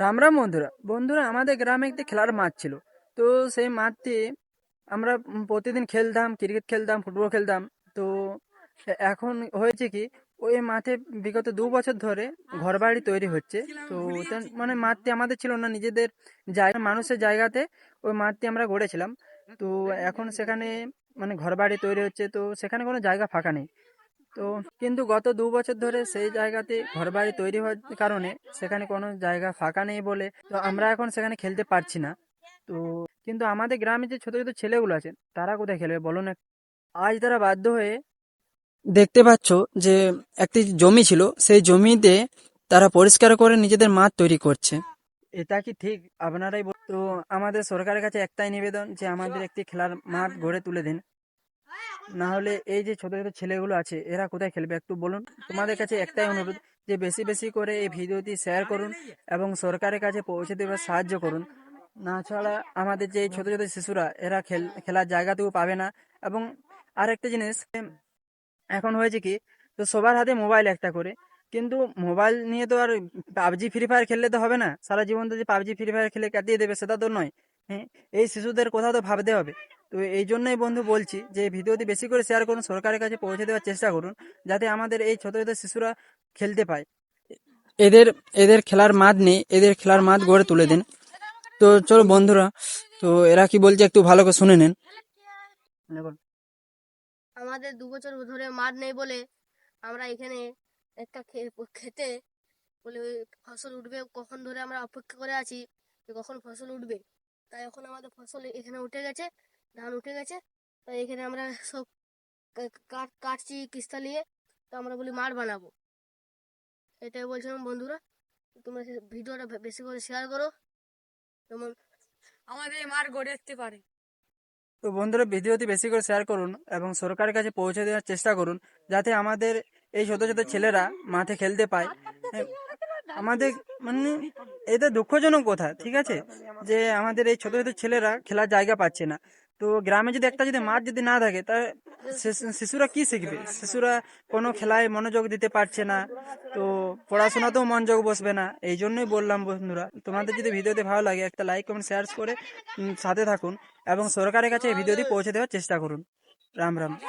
রাম রাম বন্ধুরা বন্ধুরা আমাদের গ্রামে একটি খেলার মাঠ ছিল। তো সেই মাঠটি আমরা প্রতিদিন খেলতাম ক্রিকেট খেলতাম ফুটবল খেলতাম। তো এখন হয়েছে কি, ওই মাঠে বিগত দু বছর ধরে ঘরবাড়ি তৈরি হচ্ছে। তো মানে মাঠটি আমাদের ছিল না, নিজেদের জায়গা, মানুষের জায়গাতে ওই মাঠটি আমরা গড়েছিলাম। তো এখন সেখানে মানে ঘরবাড়ি তৈরি হচ্ছে, তো সেখানে কোনো জায়গা ফাঁকা নেই। তো কিন্তু গত দু বছর ধরে সেই জায়গাতে ঘরবাড়ি তৈরি হওয়ার কারণে সেখানে কোনো জায়গা ফাঁকা নেই বলে তো আমরা এখন সেখানে খেলতে পারছি না। তো কিন্তু আমাদের গ্রামে যে ছোট ছোট ছেলেগুলো আছে, তারা কোথায় খেলবে বলো না আজ তারা বাধ্য হয়ে দেখতে পাচ্ছ যে একটি জমি ছিল, সেই জমিতে তারা পরিষ্কার করে নিজেদের মাঠ তৈরি করছে। এটা কি ঠিক? আপনারাই তো আমাদের সরকারের কাছে একটাই নিবেদন যে আমাদের একটি খেলার মাঠ গড়ে তুলে দিন। না হলে এই যে ছোট ছোট ছেলেগুলো আছে এরা কোথায় খেলবে একটু বলুন? তোমাদের কাছে একটাই অনুরোধ যে বেশি বেশি করে এই ভিডিওটি শেয়ার করুন এবং সরকারের কাছে পৌঁছে দেওয়ার সাহায্য করুন। না ছাড়া আমাদের যে ছোট ছোট শিশুরা এরা খেল খেলার জায়গাতেও পাবে না। এবং আরেকটা জিনিস এখন হয়েছে কি তো সবার হাতে মোবাইল একটা করে কিন্তু মোবাইল নিয়ে তো আর পাবজি ফ্রি ফায়ার খেললে তো হবে না। সারা জীবন তো যে পাবজি ফ্রি ফায়ার খেলে কাটিয়ে দেবে সেটা তো নয়। হ্যাঁ এই শিশুদের কথা তো ভাবতে হবে। তো এই জন্যই বন্ধু বলছি যে ভিডিওটি বেশি করে শেয়ার করুন, সরকারের কাছে পৌঁছে দেওয়ার চেষ্টা করুন, যাতে আমাদের এই ছোট ছোট শিশুরা খেলতে পায়। এদের এদের খেলার মাঠ নেই, এদের খেলার মাঠ গড়ে তুলে দিন। তো চলো বন্ধুরা, তো এরা কি বলছে একটু ভালো করে শুনে নেন। আমাদের দু বছর ধরে মাঠ নেই বলে আমরা এখানে একটা খেতে বলে ফসল উঠবে, কখন ধরে আমরা অপেক্ষা করে আছি কখন ফসল উঠবে। তাই এখন আমাদের ফসল এখানে উঠে গেছে ধান উঠে গেছে। তাই এখানে আমরা সব কাট কাটছি কিস্তা নিয়ে তো আমরা বলি মাঠ বানাবো। এটাই বলছিলাম বন্ধুরা তোমরা ভিডিওটা বেশি করে শেয়ার করো। যেমন আমাদের মাঠ গড়ে উঠতে পারে। তো বন্ধুরা ভিডিওটি বেশি করে শেয়ার করুন এবং সরকারের কাছে পৌঁছে দেওয়ার চেষ্টা করুন যাতে আমাদের এই ছোট ছোট ছেলেরা মাঠে খেলতে পায়। হ্যাঁ, আমাদের মানে এটা দুঃখজনক কথা, ঠিক আছে? যে আমাদের এই ছোট ছোট ছেলেরা খেলার জায়গা পাচ্ছে না। তো গ্রামে যদি একটা যদি মাঠ যদি না থাকে, তা শিশু- শিশুরা কি শিখবে? শিশুরা কোনো খেলায় মনোযোগ দিতে পারছে না, তো পড়াশোনাতেও মনোযোগ বসবে না। এই জন্যই বললাম বন্ধুরা, তোমাদের যদি ভিডিওতে ভালো লাগে, একটা লাইক কমেন্ট শেয়ার করে সাথে থাকুন এবং সরকারের কাছে এই ভিডিওটি পৌঁছে দেওয়ার চেষ্টা করুন। রাম রাম।